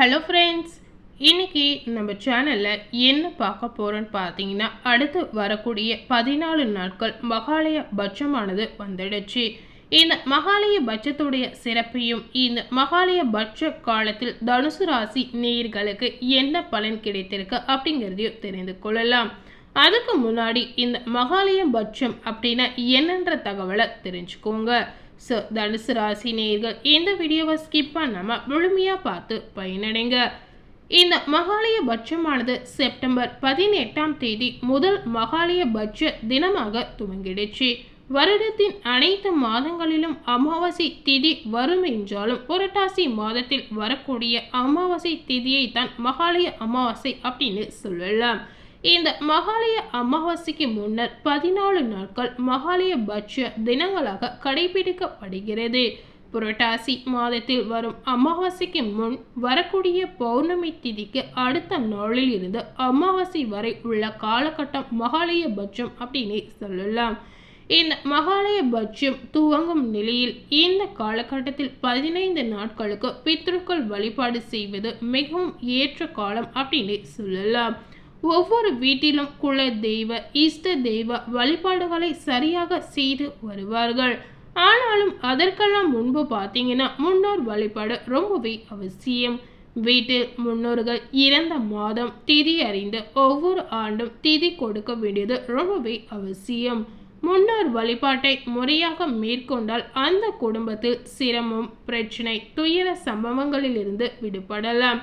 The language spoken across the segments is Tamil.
ஹலோ ஃப்ரெண்ட்ஸ் இன்னைக்கு நம்ம சேனலில் என்ன பார்க்க போகிறோன்னு பார்த்தீங்கன்னா அடுத்து வரக்கூடிய பதினாலு நாட்கள் மகாலய பட்சமானது வந்துடுச்சு. இந்த மகாலய பட்சத்துடைய சிறப்பையும் இந்த மகாலய பட்ச காலத்தில் தனுசு ராசி நேயர்களுக்கு என்ன பலன் கிடைத்திருக்கு அப்படிங்கிறதையும் தெரிந்து கொள்ளலாம். அதுக்கு முன்னாடி இந்த மகாலய பட்சம் அப்படின்னா என்னன்ற தகவலை தெரிஞ்சுக்கோங்க. ஸோ தனுசு ராசி நேர்கள் இந்த வீடியோவை ஸ்கிப் பண்ணாமல் முழுமையாக பார்த்து பயனடைங்க. இந்த மகாலய பட்சமானது செப்டம்பர் பதினெட்டாம் தேதி முதல் மகாலய பட்ச தினமாக துவங்கிடுச்சு. வருடத்தின் அனைத்து மாதங்களிலும் அமாவாசை திதி வரும் என்றாலும் புரட்டாசி மாதத்தில் வரக்கூடிய அமாவாசை திதியை தான் மகாலய அமாவாசை அப்படின்னு சொல்லலாம். இந்த மகாலய அமாவாசைக்கு முன்னர் பதினாலு நாட்கள் மகாலய பட்ச தினங்களாக கடைபிடிக்கப்படுகிறது. புரட்டாசி மாதத்தில் வரும் அமாவாசைக்கு முன் வரக்கூடிய பௌர்ணமி திதிக்கு அடுத்த நாளில் இருந்து அமாவாசை வரை உள்ள காலகட்டம் மகாலய பட்சம் அப்படின்னு சொல்லலாம். இந்த மகாலய பட்சம் துவங்கும் நிலையில் இந்த காலகட்டத்தில் பதினைந்து நாட்களுக்கு பித்ருக்கள் வழிபாடு செய்வது மிகவும் ஏற்ற காலம் அப்படின்னு சொல்லலாம். ஒவ்வொரு வீட்டிலும் குல தெய்வ இஷ்ட தெய்வ வழிபாடுகளை சரியாக செய்து வருவார்கள். ஆனாலும் அதற்கெல்லாம் முன்பு பார்த்தீங்கன்னா முன்னோர் வழிபாடு ரொம்பவே அவசியம். வீட்டில் முன்னோர்கள் இறந்த மாதம் திதி அறிந்து ஒவ்வொரு ஆண்டும் திதி கொடுக்க வேண்டியது ரொம்பவே அவசியம். முன்னோர் வழிபாட்டை முறையாக மேற்கொண்டால் அந்த குடும்பத்தில் சிரமம் பிரச்சனை துயர சம்பவங்களிலிருந்து விடுபடலாம்.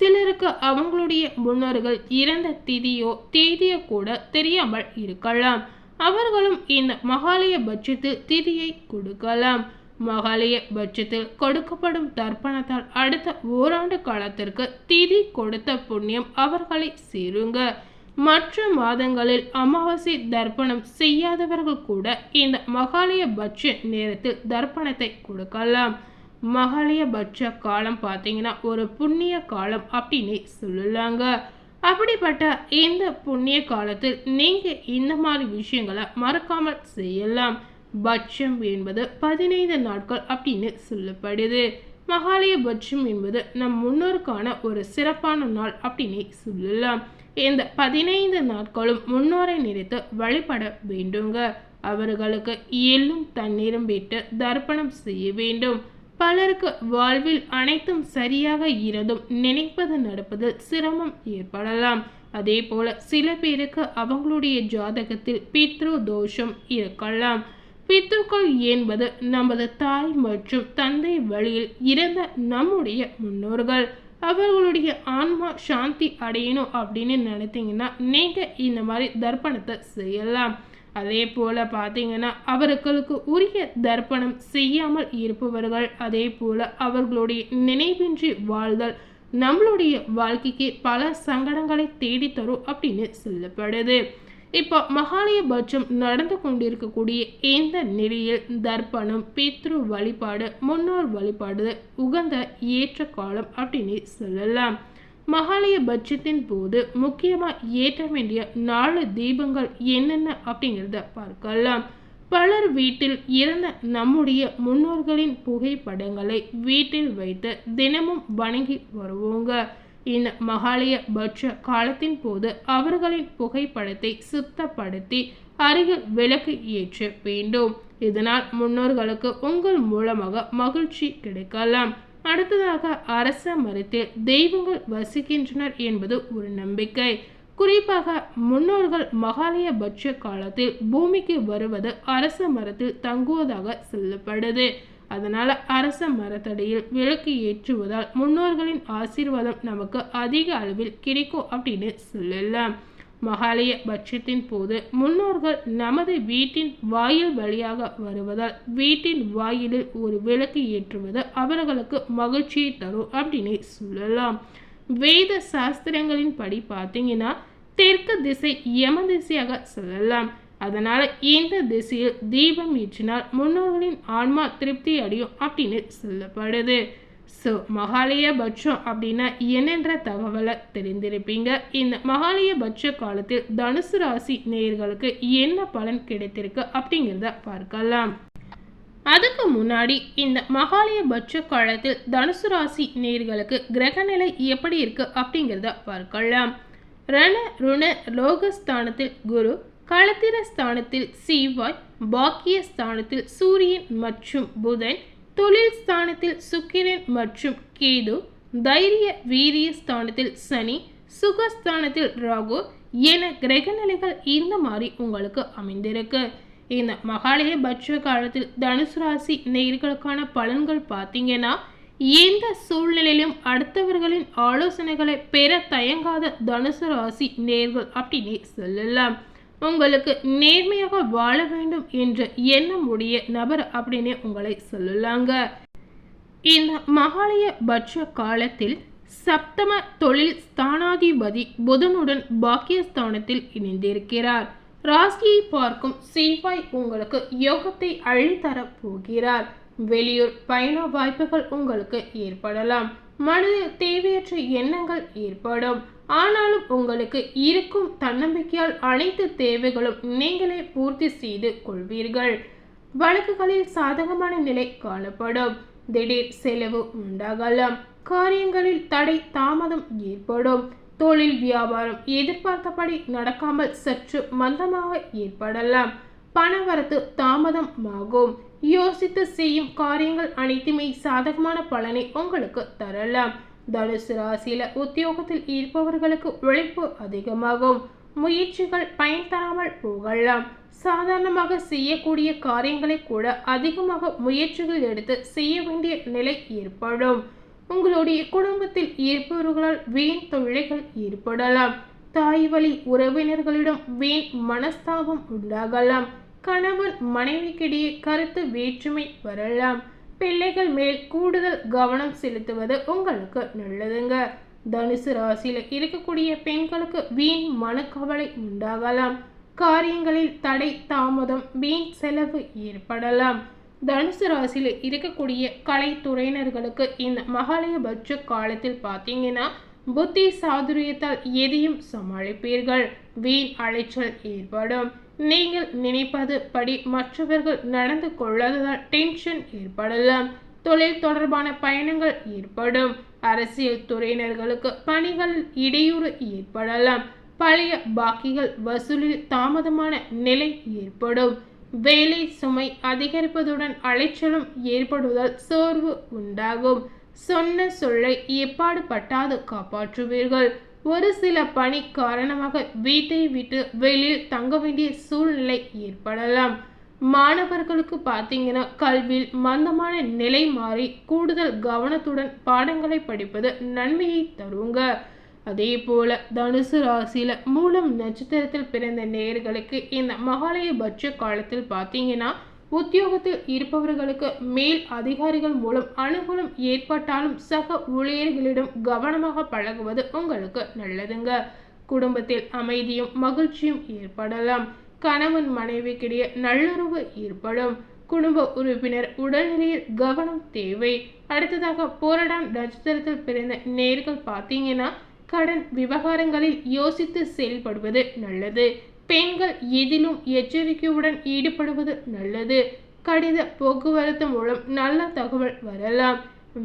சிலருக்கு அவங்களுடைய முன்னோர்கள் இறந்த திதியோ தேதியோ கூட தெரியாமல் இருக்கலாம். அவர்களும் இந்த மகாலய பட்சத்தில் திதியை கொடுக்கலாம். மகாலய பட்சத்தில் கொடுக்கப்படும் தர்ப்பணத்தால் அடுத்த ஓராண்டு காலத்திற்கு திதி கொடுத்த புண்ணியம் அவர்களை சேருங்க. மற்ற மாதங்களில் அமாவாசை தர்ப்பணம் செய்யாதவர்கள் கூட இந்த மகாலய பட்ச நேரத்தில் தர்ப்பணத்தை கொடுக்கலாம். மகளியபட்ச காலம் பார்த்தீங்கன்னா ஒரு புண்ணிய காலம் அப்படின்னு சொல்லலாங்க. அப்படிப்பட்ட இந்த புண்ணிய காலத்தில் நீங்கள் இந்த மாதிரி விஷயங்களை மறக்காமல் செய்யலாம். பட்சம் என்பது பதினைந்து நாட்கள் அப்படின்னு சொல்லப்படுது. மகாலய பட்சம் என்பது நம் முன்னோருக்கான ஒரு சிறப்பான நாள் அப்படின்னு சொல்லலாம். இந்த பதினைந்து நாட்களும் முன்னோரை நினைத்து வழிபட வேண்டுங்க. அவர்களுக்கு எள்ளும் தண்ணீரும் விட்டு தர்ப்பணம் செய்ய வேண்டும். பலருக்கு வாழ்வில் அனைத்தும் சரியாக இருந்தும் நினைப்பது நடப்பதில் சிரமம் ஏற்படலாம். அதே போல சில பேருக்கு அவங்களுடைய ஜாதகத்தில் பித்ரு தோஷம் இருக்கலாம். பித்ருக்கள் என்பது நமது தாய் மற்றும் தந்தை வழியில் இறந்த நம்முடைய முன்னோர்கள். அவர்களுடைய ஆன்மா சாந்தி அடையணும் அப்படின்னு நினைத்தீங்கன்னா நீங்கள் இந்த மாதிரி தர்ப்பணத்தை செய்யலாம். அதே போல் பார்த்தீங்கன்னா அவர்களுக்கு உரிய தர்ப்பணம் செய்யாமல் இருப்பவர்கள் அதே போல் அவர்களுடைய நினைவின்றி வாழ்தல் நம்மளுடைய வாழ்க்கைக்கு பல சங்கடங்களை தேடித்தரும் அப்படின்னு சொல்லப்படுது. இப்போ மகாலயபட்சம் நடந்து கொண்டிருக்கக்கூடிய இந்த நிலையில் தர்ப்பணம் பித்ரு வழிபாடு முன்னோர் வழிபாடு உகந்த ஏற்ற காலம் அப்படின்னு சொல்லலாம். மகாலய பட்ஜெட்டின் போது முக்கியமாக ஏற்ற வேண்டிய நாலு தீபங்கள் என்னென்ன அப்படிங்கிறத பார்க்கலாம். பலர் வீட்டில் இருந்த நம்முடைய முன்னோர்களின் புகைப்படங்களை வீட்டில் வைத்து தினமும் வணங்கி வருவோங்க. இந்த மகாலய பட்ச காலத்தின் போது அவர்களின் புகைப்படத்தை சுத்தப்படுத்தி அருகில் விளக்கு ஏற்ற வேண்டும். இதனால் முன்னோர்களுக்கு உங்கள் மூலமாக மகிழ்ச்சி கிடைக்கலாம். அடுத்ததாக அரச மரத்தில் தெய்வங்கள் வசிக்கின்றனர் என்பது ஒரு நம்பிக்கை. குறிப்பாக முன்னோர்கள் மகாலயபட்ச காலத்தில் பூமிக்கு வருவது அரச மரத்தில் தங்குவதாக சொல்லப்படுது. அதனால் அரச மரத்தடியில் விளக்கு ஏற்றுவதால் முன்னோர்களின் ஆசீர்வாதம் நமக்கு அதிக அளவில் கிடைக்கும் அப்படின்னு சொல்லலாம். மகாலய பட்சத்தின் போது முன்னோர்கள் நமது வீட்டின் வாயில் வழியாக வருவதால் வீட்டின் வாயிலில் ஒரு விளக்கு ஏற்றுவது அவர்களுக்கு மகிழ்ச்சியை தரும் அப்படின்னு சொல்லலாம். வேத சாஸ்திரங்களின் படி பார்த்தீங்கன்னா தெற்கு திசை யம திசையாக சொல்லலாம். அதனால் இந்த திசையில் தீபம் ஏற்றினால் முன்னோர்களின் ஆன்மா திருப்தி அடையும் அப்படின்னு சொல்லப்படுது. ஸோ மகாலயபட்சம் அப்படின்னா என்னென்ற தகவலை தெரிந்திருப்பீங்க. இந்த மகாலயபட்ச காலத்தில் தனுசு ராசி நேயர்களுக்கு என்ன பலன் கிடைத்திருக்கு அப்படிங்கிறத பார்க்கலாம். அதுக்கு முன்னாடி இந்த மகாலயபட்ச காலத்தில் தனுசு ராசி நேர்களுக்கு கிரகநிலை எப்படி இருக்கு அப்படிங்கிறத பார்க்கலாம். ரண ருண லோகஸ்தானத்தில் குரு களத்திர ஸ்தானத்தில் சீவாய் பாக்கிய ஸ்தானத்தில் சூரியன் மற்றும் புதன் தொழில் ஸ்தானத்தில் சுக்கிரன் மற்றும் கேது தைரிய வீரிய ஸ்தானத்தில் சனி சுகஸ்தானத்தில் ராகு என கிரகநிலைகள் இந்த மாதிரி உங்களுக்கு அமைந்திருக்கு. இந்த மகாலய பட்ச காலத்தில் தனுசு ராசி நேர்களுக்கான பலன்கள் பார்த்தீங்கன்னா எந்த சூழ்நிலையிலும் அடுத்தவர்களின் ஆலோசனைகளை பெற தயங்காத தனுசு ராசி நேர்கள் அப்படின்னு சொல்லலாம். உங்களுக்கு நேர்மையாக வாழ வேண்டும் என்ற எண்ணம் உடைய நபர் அப்படின்னு உங்களை சொல்லலாங்க. இந்த மகாலய பட்ச காலத்தில் சப்தம தொழில் ஸ்தானாதிபதி புதனுடன் பாக்கியஸ்தானத்தில் இணைந்திருக்கிறார். ராசியை பார்க்கும் செவ்வாய் உங்களுக்கு யோகத்தை அழித்தரப் போகிறார். வெளியூர் பயண வாய்ப்புகள் உங்களுக்கு ஏற்படலாம். மனதில் தேவையற்ற எண்ணங்கள் ஏற்படும். ஆனாலும் உங்களுக்கு இருக்கும் தன்னம்பிக்கையால் அனைத்து தேவைகளும் நீங்களே பூர்த்தி செய்து கொள்வீர்கள். வழக்குகளில் சாதகமான நிலை காணப்படும். திடீர் செலவு உண்டாகலாம். காரியங்களில் தடை தாமதம் ஏற்படும். தொழில் வியாபாரம் எதிர்பார்த்தபடி நடக்காமல் சற்று மந்தமாக ஏற்படலாம். பணவரத்து தாமதம் ஆகும் யோசித்து செய்யும் காரியங்கள் அனைத்துமே சாதகமான பலனை உங்களுக்கு தரலாம். தனுசு ராசியில உத்தியோகத்தில் இருப்பவர்களுக்கு உழைப்பு அதிகமாகும். முயற்சிகள் பயன் தராமல் போகலாம். சாதாரணமாக செய்யக்கூடிய காரியங்களை கூட அதிகமாக முயற்சிகள் எடுத்து செய்ய வேண்டிய நிலை ஏற்படும். உங்களுடைய குடும்பத்தில் இருப்பவர்களால் வீண் தொல்லைகள் ஏற்படலாம். தாய் வழி உறவினர்களிடம் வீண் மனஸ்தாபம் உண்டாகலாம். கணவன் மனைவிக்கிடையே கருத்து வேற்றுமை வரலாம். பிள்ளைகள் மேல் கூடுதல் கவனம் செலுத்துவது உங்களுக்கு நல்லதுங்க. தனுசு ராசியில் இருக்கக்கூடிய பெண்களுக்கு வீண் மனக்கவலை உண்டாகலாம். காரியங்களில் தடை தாமதம் வீண் செலவு ஏற்படலாம். தனுசு ராசியில் இருக்கக்கூடிய கலைத்துறையினர்களுக்கு இந்த மகாலயபட்ச காலத்தில் பார்த்தீங்கன்னா புத்தி சாதுரியத்தால் எதையும் சமாளிப்பீர்கள். வீண் அலைச்சல் ஏற்படும். நீங்கள் நினைப்பது படி மற்றவர்கள் நடந்து கொள்ளாததால் டென்ஷன் ஏற்படலாம். தொழில் தொடர்பான பயணங்கள் ஏற்படும். அரசியல் துறையினர்களுக்கு பணிகளில் இடையூறு ஏற்படலாம். பழைய பாக்கிகள் வசூலில் தாமதமான நிலை ஏற்படும். வேலை சுமை அதிகரிப்பதுடன் அலைச்சலும் ஏற்படுவதால் சோர்வு உண்டாகும். சொன்ன சொல்லை எப்பாடு பட்டாது காப்பாற்றுவீர்கள். ஒரு சில பணி காரணமாக வீட்டை விட்டு வெளியில் தங்க வேண்டிய சூழ்நிலை ஏற்படலாம். மாணவர்களுக்கு பார்த்தீங்கன்னா கல்வியில் மந்தமான நிலை மாறி கூடுதல் கவனத்துடன் பாடங்களை படிப்பது நன்மையை தருங்க. அதே போல தனுசு ராசியில மூலம் நட்சத்திரத்தில் பிறந்த நேர்களுக்கு இந்த மகாலயபட்ச காலத்தில் பார்த்தீங்கன்னா உத்தியோகத்தில் இருப்பவர்களுக்கு மேல் அதிகாரிகள் மூலம் அனுகூலம் ஏற்பட்டாலும் சக ஊழியர்களிடம் கவனமாக பழகுவது உங்களுக்கு நல்லதுங்க. குடும்பத்தில் அமைதியும் மகிழ்ச்சியும் ஏற்படலாம். கணவன் மனைவிக்கிடையே நல்லுறவு ஏற்படும். குடும்ப உறுப்பினர் உடல்நிலையில் கவனம் தேவை. அடுத்ததாக போராடாம் நட்சத்திரத்தில் பிறந்த நேர்கள் பார்த்தீங்கன்னா கடன் விவகாரங்களில் யோசித்து செயல்படுவது நல்லது. பெண்கள் எதிலும் எச்சரிக்கையுடன் ஈடுபடுவது நல்லது. கடித போக்குவரத்து மூலம் நல்ல தகவல் வரலாம்.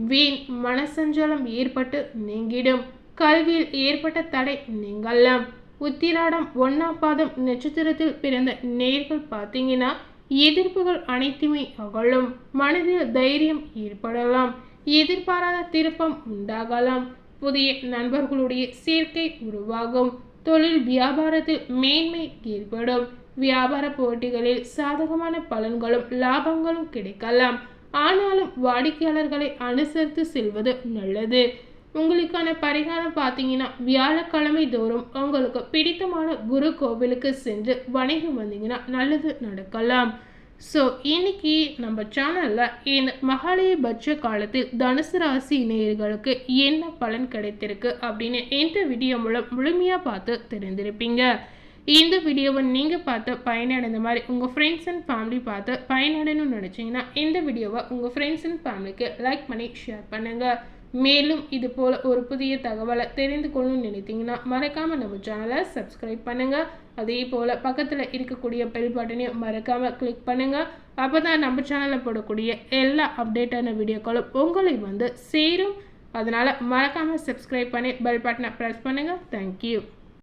வீண் மனசஞ்சலம் ஏற்பட்டு நீங்கிடும். கல்வியில் ஏற்பட்ட தடை நீங்கலாம். உத்திராடம் ஒன்னாம் பாதம் நட்சத்திரத்தில் பிறந்த நேர்கள் பார்த்தீங்கன்னா எதிர்ப்புகள் அனைத்துமே அகலும். மனதில் தைரியம் ஏற்படலாம். எதிர்பாராத திருப்பம் உண்டாகலாம். புதிய நண்பர்களுடைய சேர்க்கை உருவாகும். தொழில் வியாபாரத்தில் மேன்மை ஏற்படும். வியாபார போட்டிகளில் சாதகமான பலன்களும் லாபங்களும் கிடைக்கலாம். ஆனாலும் வாடிக்கையாளர்களை அனுசரித்து செல்வது நல்லது. உங்களுக்கான பரிகாரம் பார்த்தீங்கன்னா வியாழக்கிழமை தோறும் உங்களுக்கு பிடித்தமான குரு கோவிலுக்கு சென்று வணங்கி வந்தீங்கன்னா நல்லது நடக்கலாம். ஸோ இன்னைக்கு நம்ம சேனலில் இந்த மகாலயபட்ச காலத்தில் தனுசு ராசி நேயர்களுக்கு என்ன பலன் கிடைத்திருக்கு அப்படின்னு இந்த வீடியோ மூலம் முழுமையாக பார்த்து தெரிந்திருப்பீங்க. இந்த வீடியோவை நீங்கள் பார்த்து பயனடைந்த மாதிரி உங்கள் ஃப்ரெண்ட்ஸ் அண்ட் ஃபேமிலி பார்த்து பயனடையணும்னு நினச்சிங்கன்னா இந்த வீடியோவை உங்கள் ஃப்ரெண்ட்ஸ் அண்ட் ஃபேமிலிக்கு லைக் பண்ணி ஷேர் பண்ணுங்கள் மேலும் இது போல் ஒரு புதிய தகவலை தெரிந்து கொள்ளணும்னு நினைத்தீங்கன்னா மறக்காமல் நம்ம சேனலை சப்ஸ்கிரைப் பண்ணுங்கள் அதே போல் பக்கத்தில் இருக்கக்கூடிய பெல் பட்டனையும் மறக்காமல் கிளிக் பண்ணுங்கள் அப்போ தான் நம்ம சேனலில் போடக்கூடிய எல்லா அப்டேட்டான வீடியோக்களும் உங்களை வந்து சேரும். அதனால் மறக்காமல் சப்ஸ்கிரைப் பண்ணி பெல் பட்டனை ப்ரெஸ் பண்ணுங்கள் தேங்க்யூ